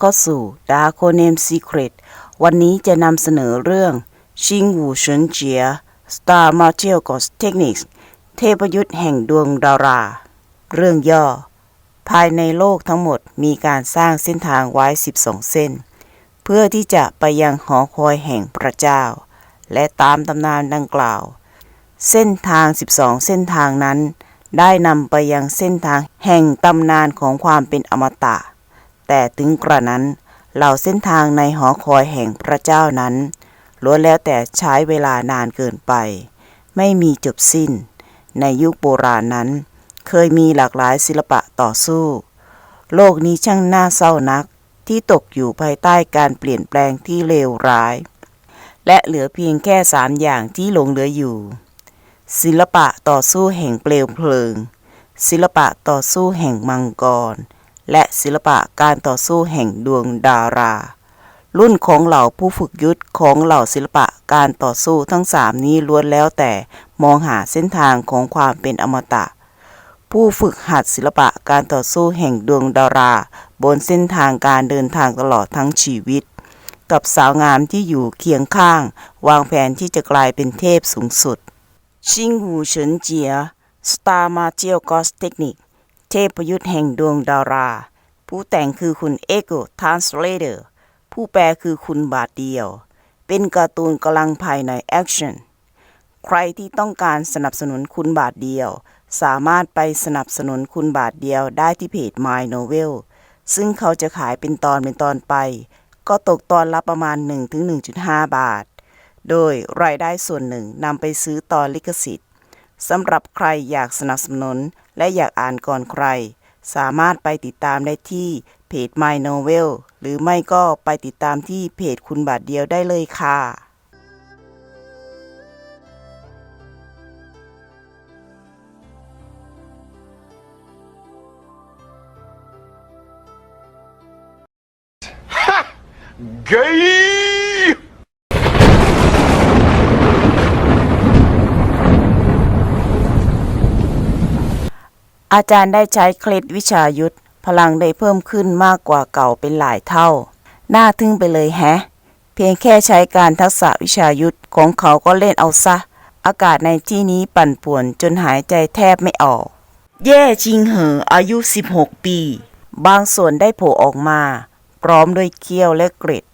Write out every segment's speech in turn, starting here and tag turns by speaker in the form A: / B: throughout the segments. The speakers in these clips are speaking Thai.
A: เข้าสู่ Dark Name Secret วันนี้จะนำเสนอเรื่อง ชิงหูเฉินเจีย Star Martial Ghost Techniques เทพยุทธ์แห่งดวงดารา เรื่องย่อ ภายในโลกทั้งหมดมีการสร้างเส้นทางไว้ 12 เส้น เพื่อที่จะไปยังหอคอยแห่งพระเจ้า และตามตำนานดังกล่าว เส้นทาง 12 เส้นทางนั้น ได้นำไปยังเส้นทางแห่งตำนานของความเป็นอมตะ แต่ถึงกระนั้น เหล่าเส้นทางในหอคอยแห่งพระเจ้านั้นล้วนแล้วแต่ใช้เวลานานเกินไป ไม่มีจบสิ้น ในยุคโบราณนั้น เคยมีหลากหลายศิลปะต่อสู้ โลกนี้ช่างน่าเศร้านักที่ตกอยู่ภายใต้การเปลี่ยนแปลงที่เลวร้าย และเหลือเพียงแค่สามอย่างที่หลงเหลืออยู่ ศิลปะต่อสู้แห่งเปลวเพลิง ศิลปะต่อสู้แห่งมังกร และศิลปะการต่อสู้แห่งดวงดารา รุ่นของเหล่าผู้ฝึกยุทธของเหล่าศิลปะการต่อสู้ทั้งสามนี้ล้วนแล้วแต่มองหาเส้นทางของความเป็นอมตะ ผู้ฝึกหัดศิลปะการต่อสู้แห่งดวงดารา บนเส้นทางการเดินทางตลอดทั้งชีวิต กับสาวงามที่อยู่เคียงข้าง วางแผนที่จะกลายเป็นเทพสูงสุดชิงหูเฉินเจีย Star Martial Ghost Technique เท เทพยุทธ์แห่งดวงดารา ผู้แต่งคือคุณเอโก Translator ผู้แปลคือคุณบาทเดียว เป็นการ์ตูนกำลังภายในแอคชั่น ใครที่ต้องการสนับสนุนคุณบาทเดียว สามารถไปสนับสนุนคุณบาทเดียวได้ที่เพจ My Novel ซึ่งเขาจะขายเป็นตอนเป็นตอนไป ก็ตกตอนละประมาณ 1-1.5 บาท โดยรายได้ส่วนหนึ่งนำไปซื้อตอนลิขสิทธิ์สำหรับใครอยากสนับสนุน และอยากอ่านก่อนใคร สามารถไปติดตามได้ที่เพจ My Novel หรือไม่ก็ไปติดตามที่เพจคุณบาทเดียวได้เลยค่ะ
B: gay
A: อาจารย์ได้ใช้เคล็ดวิชายุทธพลังได้เพิ่มขึ้นมากกว่าเก่าเป็นหลายเท่า น่าทึ่งไปเลยแฮะ เพียงแค่ใช้การทักษะวิชายุทธของเขาก็เล่นเอาซะ อากาศในที่นี้ปั่นป่วนจนหายใจแทบไม่ออกแย่จริงเหออายุ 16 ปี บางส่วนได้โผล่ออกมา พร้อมด้วยเขี้ยวและกร็ด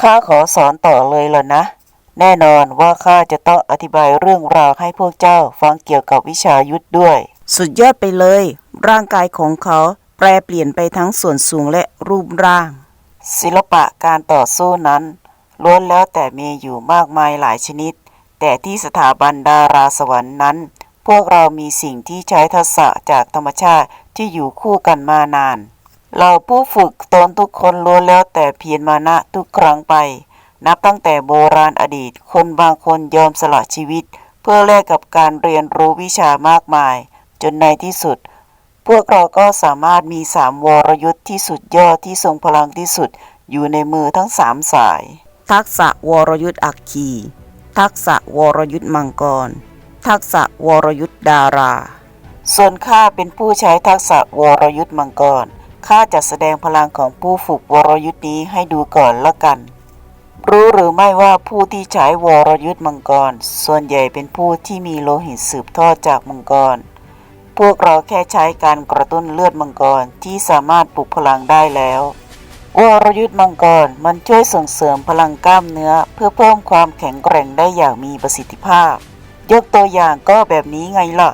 A: ข้าขอสอนต่อเลยล่ะนะ แน่นอนว่าข้าจะต้องอธิบายเรื่องราวให้พวกเจ้าฟังเกี่ยวกับวิชายุทธด้วย สุดยอดไปเลย ร่างกายของเขาแปรเปลี่ยนไปทั้งส่วนสูงและรูปร่าง ศิลปะการต่อสู้นั้นล้วนแล้วแต่มีอยู่มากมายหลายชนิด แต่ที่สถาบันดาราสวรรค์นั้น พวกเรามีสิ่งที่ใช้ทักษะจากธรรมชาติที่อยู่คู่กันมานาน เราผู้ฝึกตนทุกคนล้วนแล้วแต่เพียรมานะทุกครั้งไป นับตั้งแต่โบราณอดีต คนบางคนยอมสละชีวิต เพื่อแลกกับการเรียนรู้วิชามากมาย จนในที่สุด พวกเราก็สามารถมีสามวรยุทธ์ที่สุดยอดที่ทรงพลังที่สุด อยู่ในมือทั้งสามสาย ทักษะวรยุทธ์อัคคี ทักษะวรยุทธ์มังกร ทักษะวรยุทธ์ดารา ส่วนข้าเป็นผู้ใช้ทักษะวรยุทธ์มังกรข้าจะแสดงพลังของผู้ฝึกวรยุทธ์นี้ให้ดูก่อนละกัน รู้หรือไม่ว่าผู้ที่ใช้วรยุทธ์มังกร ส่วนใหญ่เป็นผู้ที่มีโลหิตสืบทอดจากมังกร พวกเราแค่ใช้การกระตุ้นเลือดมังกรที่สามารถปลุกพลังได้แล้ว วรยุทธ์มังกรมันช่วยส่งเสริมพลังกล้ามเนื้อ เพื่อเพิ่มความแข็งแกร่งได้อย่างมีประสิทธิภาพ ยกตัวอย่างก็แบบนี้ไงล่ะ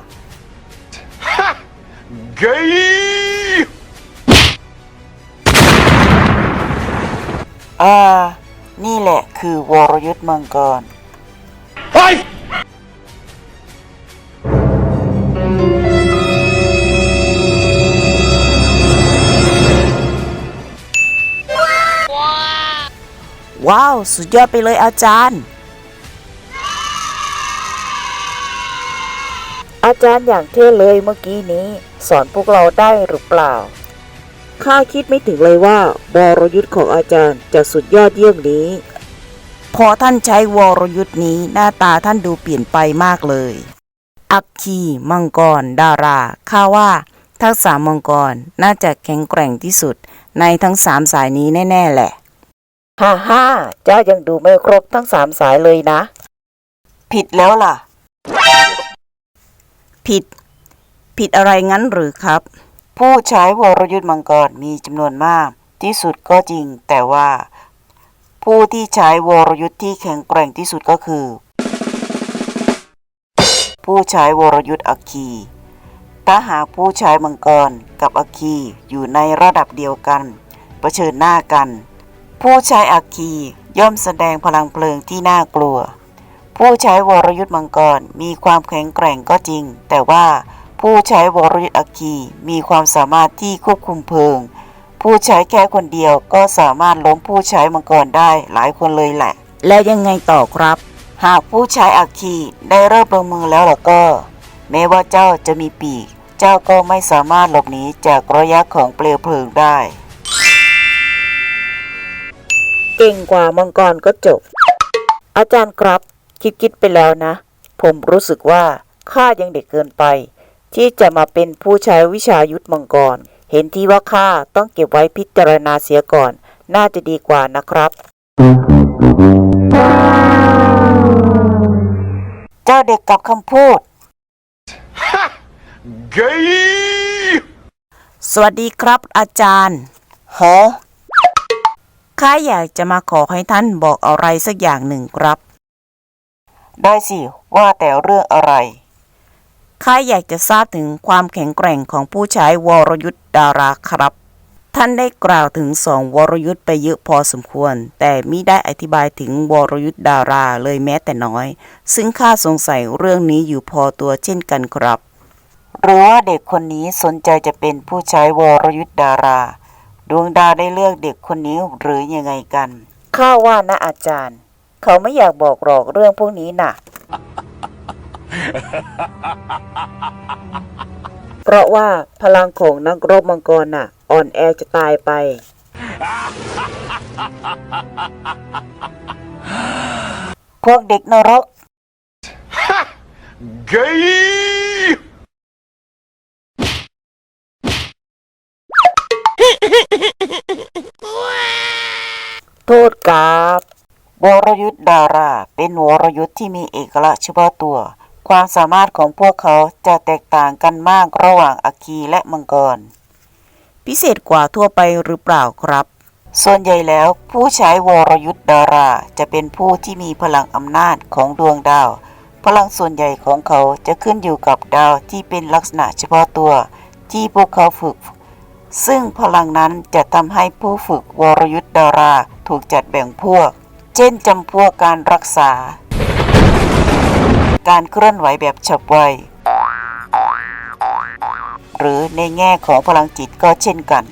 B: gay
A: อ่า นี่แหละคือวรยุทธ์มังกร
B: Hey!
A: ว้าว สุดยอดไปเลยอาจารย์ อาจารย์อย่างเท่เลยเมื่อกี้นี้ สอนพวกเราได้หรือเปล่า ข้าคิดไม่ถึงเลยว่า วรยุทธ์ของอาจารย์จะสุดยอดเยี่ยมนี้ พอท่านใช้วรยุทธ์นี้หน้าตาท่านดูเปลี่ยนไปมากเลย อัคคีมังกร ดาราข้าว่า ทักษะมังกรน่าจะแข็งแกร่งที่สุด ในทั้งสามสายนี้แน่ ๆ แหละ ฮ่าฮ่าเจ้ายังดูไม่ครบทั้งสามสายเลยนะ ผิดแล้วล่ะ ผิด ผิดอะไรงั้นหรือครับ ผู้ใช้วรยุทธ์มังกรมีจำนวนมาก ที่สุดก็จริง แต่ว่า ผู้ที่ใช้วรยุทธ์ที่แข็งแกร่งที่สุดก็คือ ผู้ใช้วรยุทธ์อัคคีถ้าหากผู้ใช้มังกรกับอัคคีอยู่ในระดับเดียวกันเผชิญหน้ากัน ผู้ใช้อัคคีย่อมแสดงพลังเพลิงที่น่ากลัว ผู้ใช้วรยุทธ์มังกรมีความแข็งแกร่งก็จริง แต่ว่า ผู้ใช้วรยุทธ์อัคคีมีความสามารถที่ควบคุมเพลิง ผู้ใช้แค่คนเดียวก็สามารถล้มผู้ใช้มังกรได้หลายคนเลยแหละ แล้วยังไงต่อครับ หากผู้ใช้อัคคีได้เริ่มลงมือแล้วล่ะก็ แม้ว่าเจ้าจะมีปีก เจ้าก็ไม่สามารถหลบหนีจากระยะของเปลวเพลิงได้ เก่งกว่ามังกรก็จบ อาจารย์ครับคิดคิดๆไปแล้วนะ ผมรู้สึกว่าข้ายังเด็กเกินไป ที่จะมาเป็นผู้ใช้วิชายุทธมังกร เห็นที่ว่าข้าต้องเก็บไว้พิจารณาเสียก่อน น่าจะดีกว่านะครับ เจ้าเด็กกับคำพูด
B: Gay!
A: สวัสดีครับอาจารย์ฮะข้าอยากจะมาขอให้ท่านบอกอะไรสักอย่างหนึ่งครับ ได้สิ ว่าแต่เรื่องอะไร ข้าอยากจะทราบถึงความแข็งแกร่งของผู้ใช้วรยุทธ์ดาราครับ ท่านได้กล่าวถึงสองวรยุทธ์ไปเยอะพอสมควร แต่มิได้อธิบายถึงวรยุทธ์ดาราเลยแม้แต่น้อย ซึ่งข้าสงสัยเรื่องนี้อยู่พอตัวเช่นกันครับหรือว่าเด็กคนนี้สนใจจะเป็นผู้ใช้วรยุทธ์ดารา ดวงดาวได้เลือกเด็กคนนี้หรือยังไงกันข้าว่านะอาจารย์ เขาไม่อยากบอกหรอกเรื่องพวกนี้น่ะ เพราะว่าพลังของนักรบมังกรน่ะ อ่อนแอจะตายไป พวกเด็กนรก
B: Gay!
A: โทษครับวรยุทธ์ดารา เป็นวรยุทธ์ที่มีเอกลักษณ์เฉพาะตัว ความสามารถของพวกเขาจะแตกต่างกันมากระหว่างอัคคีและมังกร พิเศษกว่าทั่วไปหรือเปล่าครับ ส่วนใหญ่แล้วผู้ใช้วรยุทธ์ดาราจะเป็นผู้ที่มีพลังอำนาจของดวงดาว พลังส่วนใหญ่ของเขาจะขึ้นอยู่กับดาวที่เป็นลักษณะเฉพาะตัว ที่พวกเขาฝึก ซึ่งพลังนั้นจะทำให้ผู้ฝึกวรยุทธ์ดาราถูกจัดแบ่งพวก เช่นจำพวกการรักษา การเคลื่อนไหวแบบฉับไว หรือในแง่ของพลังจิตก็เช่นกัน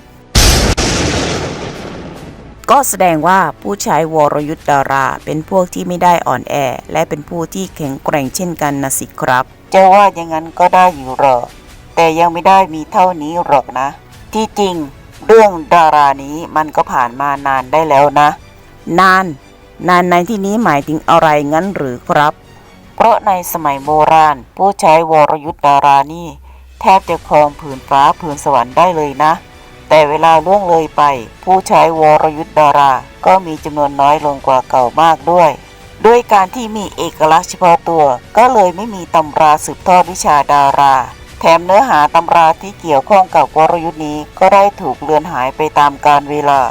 A: ก็แสดงว่าผู้ใช้วรยุทธ์ดารา เป็นพวกที่ไม่ได้อ่อนแอ และเป็นผู้ที่แข็งแกร่งเช่นกันนะสิครับ จะว่าอย่างนั้นก็ได้อยู่หรอกแต่ยังไม่ได้มีเท่านี้หรอกนะ ที่จริงเรื่องดารานี้มันก็ผ่านมานานได้แล้วนะ นาน นานในที่นี้หมายถึงอะไรงั้นหรือครับ เพราะในสมัยโบราณ ผู้ใช้วรยุทธ์ดารานี่ แทบจะครองผืนฟ้าผืนสวรรค์ได้เลยนะ แต่เวลาล่วงเลยไป ผู้ใช้วรยุทธ์ดารา ก็มีจำนวนน้อยลงกว่าเก่ามากด้วย ด้วยการที่มีเอกลักษณ์เฉพาะตัว ก็เลยไม่มีตำราสืบทอดวิชาดารา แถมเนื้อหาตำราที่เกี่ยวข้องกับวรยุทธ์นี้ก็ได้ถูกเลือนหายไปตามกาลเวลา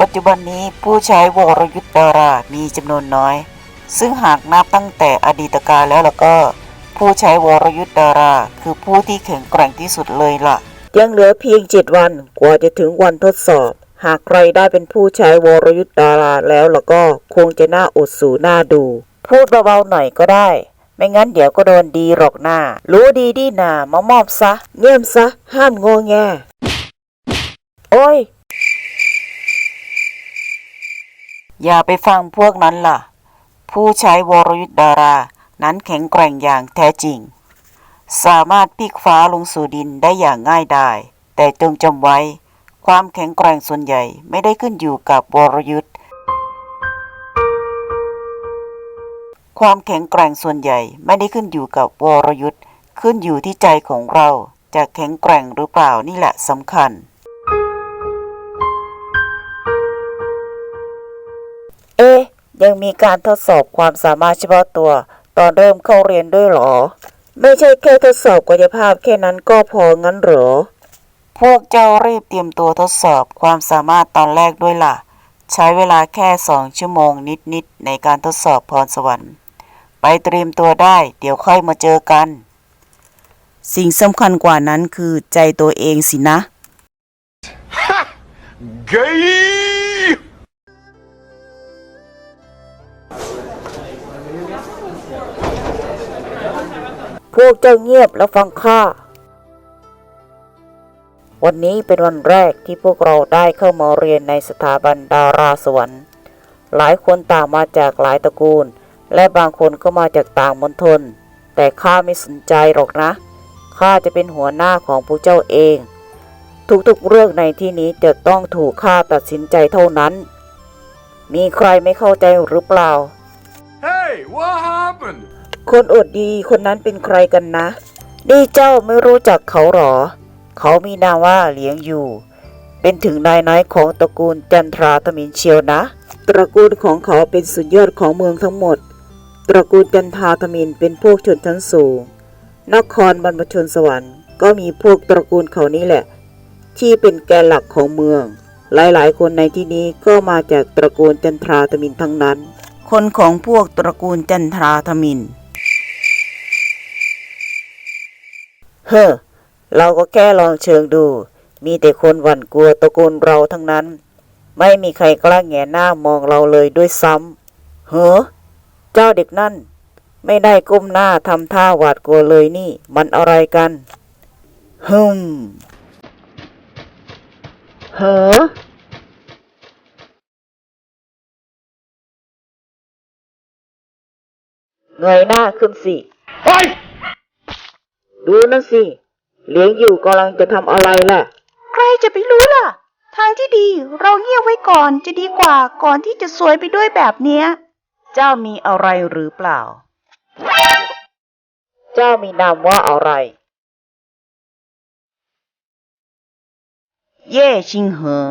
A: ปัจจุบันนี้ผู้ใช้วรยุทธ์ดารามีจำนวนน้อย ซึ่งหากนับตั้งแต่อดีตกาลแล้วล่ะก็ ผู้ใช้วรยุทธ์ดารา คือผู้ที่แข็งแกร่งที่สุดเลยล่ะ ยังเหลือเพียงเจ็ดวันกว่าจะถึงวันทดสอบ หากใครได้เป็นผู้ใช้วรยุทธ์ดาราแล้วล่ะก็คงจะน่าอดสูน่าดู พูดเบาๆหน่อยก็ได้ ไม่งั้นเดี๋ยวก็โดนดีหรอกหน้า รู้ดีดีหนามามอบซะ เงียบซะ ห้ามงอแงโอ้ยอย่าไปฟังพวกนั้นล่ะ ผู้ใช้วรยุทธ์ดารานั้นแข็งแกร่งอย่างแท้จริง สามารถพลิกฟ้าลงสู่ดินได้อย่างง่ายดาย แต่จงจำไว้ ความแข็งแกร่งส่วนใหญ่ไม่ได้ขึ้นอยู่กับวรยุทธ์ความแข็งแกร่งส่วนใหญ่ไม่ได้ขึ้นอยู่กับวรยุทธ์ขึ้นอยู่ที่ใจของเราจะแข็งแกร่งหรือเปล่านี่แหละสำคัญ ยังมีการทดสอบความสามารถเฉพาะตัว ตอนเริ่มเข้าเรียนด้วยหรอ ไม่ใช่แค่ทดสอบกายภาพแค่นั้นก็พองั้นหรอ พวกเจ้ารีบเตรียมตัวทดสอบความสามารถตอนแรกด้วยล่ะ ใช้เวลาแค่สองชั่วโมงนิดๆในการทดสอบพรสวรรค์ ไปเตรียมตัวได้ เดี๋ยวค่อยมาเจอกัน สิ่งสำคัญกว่านั้นคือใจตัวเองสินะ
B: Gay!
A: พวกเจ้าเงียบแล้วฟังข้า วันนี้เป็นวันแรกที่พวกเราได้เข้ามาเรียนในสถาบันดาราสวรรค์ หลายคนต่างมาจากหลายตระกูล และบางคนก็มาจากต่างมณฑล แต่ข้าไม่สนใจหรอกนะ ข้าจะเป็นหัวหน้าของพวกเจ้าเอง ทุกๆเรื่องในที่นี้จะต้องถูกข้าตัดสินใจเท่านั้น มีใครไม่เข้าใจหรือเปล่า
B: Hey, what happened?
A: คนอดดีคนนั้นเป็นใครกันนะ นี่เจ้าไม่รู้จักเขาหรอ เขามีนามว่าเหลียงอยู่ เป็นถึงนายน้อยของตระกูลจันทราธมินเชียวนะ ตระกูลของเขาเป็นสุดยอดของเมืองทั้งหมด ตระกูลจันทราธมินเป็นพวกชนชั้นสูง นครบรรพชนสวรรค์ก็มีพวกตระกูลเขานี่แหละ ที่เป็นแกนหลักของเมือง หลายๆ คนในที่นี้ก็มาจากตระกูลจันทราธมินทั้งนั้น คนของพวกตระกูลจันทราธมิน เฮ้อเราก็แค่ลองเชิงดู มีแต่คนหวั่นกลัวตระกูลเราทั้งนั้น ไม่มีใครกล้าแงหน้ามองเราเลยด้วยซ้ำเฮ้อเจ้าเด็กนั่น ไม่ได้ก้มหน้าทำท่าหวาดกลัวเลยนี่ มันอะไรกันฮึมเฮ้อเงยหน้าขึ้นสิ
B: Hey!
A: ดูนั่นสิเลี้ยงอยู่กำลังจะทำอะไรล่ะ
C: ใครจะไปรู้ล่ะ ทางที่ดีเราเงียบไว้ก่อนจะดีกว่าก่อนที่จะสวยไปด้วยแบบเนี้ย
A: เจ้ามีอะไรหรือเปล่า เจ้ามีนามว่าอะไร เย่ชิงเหอ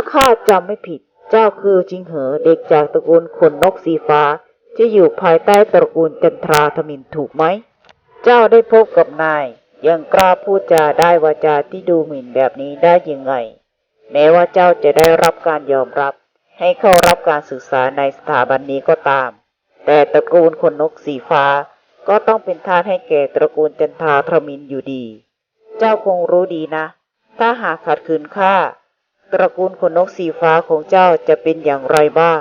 A: าข้าจำไม่ผิด เจ้าคือจิงเหอเด็กจากตระกูลขนนกสีฟ้า ที่อยู่ภายใต้ตระกูลจันทราธมินถูกไหม เจ้าได้พบกับนาย ยังกล้าพูดจาได้วาจาที่ดูหมิ่นแบบนี้ได้ยังไง แม้ว่าเจ้าจะได้รับการยอมรับ ให้เข้ารับการศึกษาในสถาบันนี้ก็ตาม แต่ตระกูลขนนกสีฟ้า ก็ต้องเป็นทาสให้แก่ตระกูลจันทราธมินอยู่ดี เจ้าคงรู้ดีนะ ถ้าหากขัดขืนข้า ตระกูลขนนกสีฟ้าของเจ้าจะเป็นอย่างไรบ้าง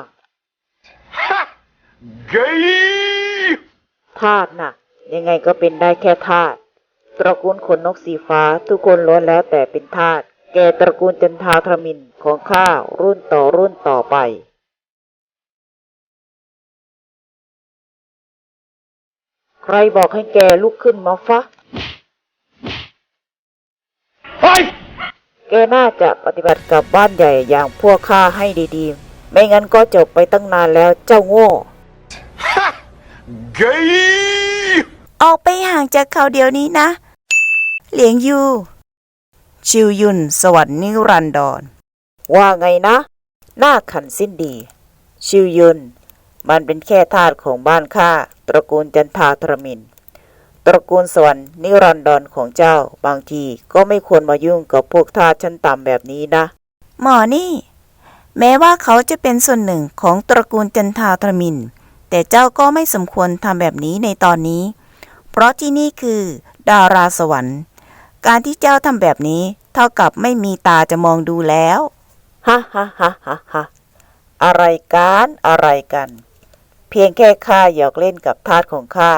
B: Gay!
A: ทาสน่ะ ยังไงก็เป็นได้แค่ทาสตระกูลขนนกสีฟ้าทุกคนล้วนแล้วแต่เป็นทาสแก่ตระกูลจันทาธมินของข้ารุ่นต่อรุ่นต่อไป ใครบอกให้แกลุกขึ้นมาฟะ
B: Hey!
A: แกน่าจะปฏิบัติกับบ้านใหญ่อย่างพวกข้าให้ดีๆ ไม่งั้นก็จบไปตั้งนานแล้วเจ้าโง่
B: Gay!
C: ออกไปห่างจากเขาเดี๋ยวนี้นะ เหลียงยู
A: ชิวยุน สวรรค์นิรันดร ว่าไงนะ หน้าขันสิ้นดี ชิวยุน มันเป็นแค่ทาสของบ้านข้าตระกูลจันทาธรมิน ตระกูลสวรรค์นิรันดรของเจ้า บางทีก็ไม่ควรมายุ่งกับพวกทาสชั้นต่ำแบบนี้นะ
C: หมอนี่ แม้ว่าเขาจะเป็นส่วนหนึ่งของตระกูลจันทาธรมิน แต่เจ้าก็ไม่สมควรทำแบบนี้ในตอนนี้ เพราะที่นี่คือ ดาราสวรรค์ การที่เจ้าทำแบบนี้ เท่ากับไม่มีตาจะมองดูแล้ว
A: ฮ่าฮ่าฮ่าฮ่าฮ่าอะไรกันอะไรกัน เพียงแค่ข้าหยอกเล่นกับทาสของข้า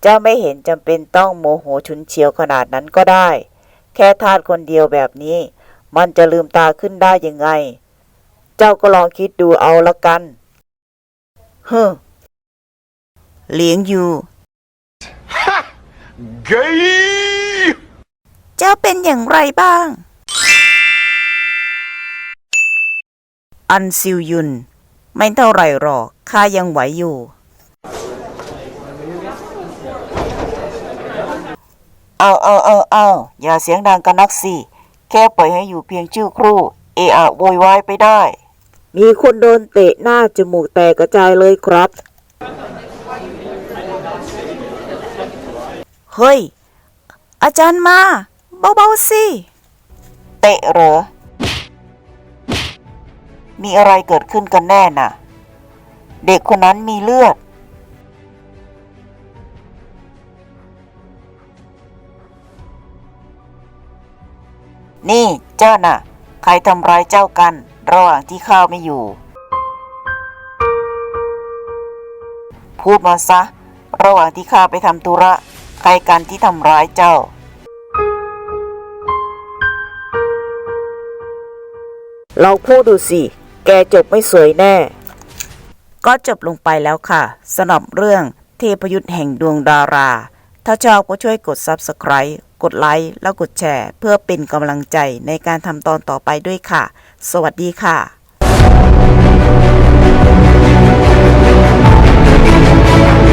A: เจ้าไม่เห็นจำเป็นต้องโมโหฉุนเฉียวขนาดนั้นก็ได้ แค่ทาสคนเดียวแบบนี้ มันจะลืมตาขึ้นได้ยังไง เจ้าก็ลองคิดดูเอาละกันเฮ้อเลี้ยงอยู่
B: Gay!
C: เจ้าเป็นอย่างไรบ้าง
A: อันซิวยุน ไม่เท่าไหรหรอกข้ายังไหวอยู่ เอาเอาเอาเอาอย่าเสียงดังกันนักสิ แค่ปล่อยให้อยู่เพียงชื่อครู่เออะโวยวายไปได้ มีคนโดนเตะหน้าจมูกแตกกระจายเลยครับ
C: เฮ้ย อาจารย์มา เบาๆสิ
A: เตะเหรอ มีอะไรเกิดขึ้นกันแน่น่ะ เด็กคนนั้นมีเลือด นี่เจ้าน่ะ ใครทำร้ายเจ้ากัน ระหว่างที่ข้าไม่อยู่ พูดมาซะ ระหว่างที่ข้าไปทำธุระ ใครกันที่ทำร้ายเจ้า เราพูดดูสิ แกจบไม่สวยแน่ ก็จบลงไปแล้วค่ะสำหรับเรื่องเทพยุทธ์แห่งดวงดารา ถ้าชอบก็ช่วยกด Subscribe กดไลค์แล้วกดแชร์ เพื่อเป็นกำลังใจในการทำตอนต่อไปด้วยค่ะ สวัสดีค่ะ